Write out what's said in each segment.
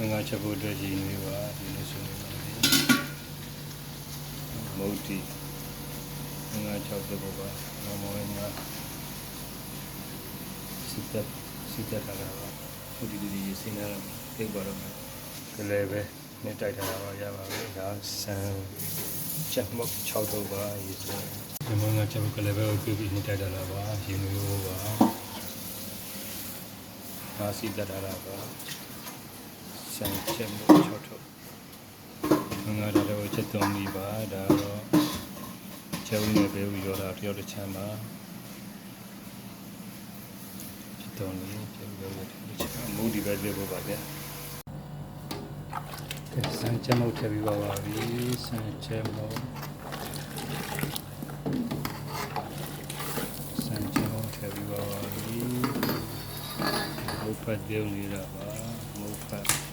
မင်္ဂချက်ဖို့အတွက်ရည်ရွယ်ပါဒီလိုဆိုနေပါလေမုတ်တိမင်္ဂချက်ဖို့ပါမောမောင်းညာစစ်တပ်စစ်တပ်ကလာပါဘုဒ္ဓဒီဒီစဉ်းစားသိပါတော့မယ်ကလေးပဲနဲ့တိုက်ထားတာပါရပါပြီဒါဆန်ချက်မုတ်6တော့ပါရေးဆိုဒီမင်္ဂချက်ဖို့ကလေးပဲကိုပြုပြီးနဲ့တိုက်ထားတာပါရည်ရွယ်ပါဒါစစ်တပ်ထားတာပါ ဆန်ချက်မှု6ထုတ်ငါဒါတော့ချက်သွန်ပြီပါဒါတော့ချက်ဦးနဲ့ပဲပြီးတော့တာတယောက်တစ်ချမ်းပါချက်သွန်ပြီချက်ဦးပဲတစ်ချမ်းမူဒီပဲပြေဖို့ပါဗျာကဲဆန်ချက်မှုထည့်ပြီးပါပါပြီဆန်ချက်မှုဆန်ချက်မှုထည့်ပြီးပါပါပြီဘုဖတ်ပြုံးနေတာပါဘုဖတ်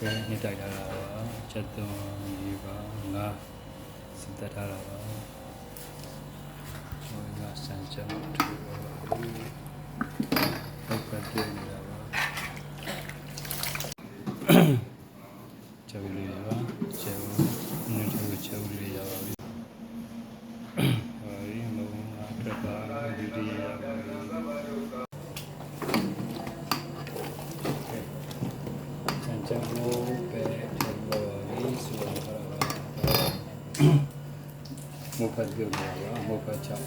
ပဲနှစ်တိုက်ထားတာပါချက်သွန်ရေးပါငါစင်တက်ထားတာပါဟိုကစံချမ်းထူပါဘူးဟုတ်ကဲ့ပြနေတာပါချက်ဦးလေးပါချက်ဦးနည်းတူချက်ဦးလေးရပါပြီဟိုဒီမုံငါပြပါဒီဒီရပါ ပြီစံချမ်းမိုးပဲထပ်ပါပြီဆိုတော့မုတ်ဖတ်ပြုတ်နေတာပါမုတ်ဖတ်ချော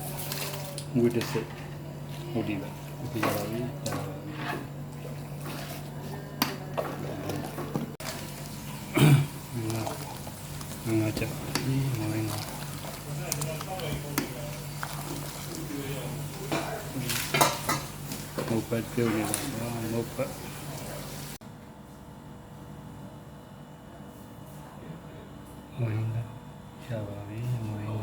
င်းငွေတစ်စိတ်ဟိုဒီပါဒီရပါပြီဒါပါပြီငါ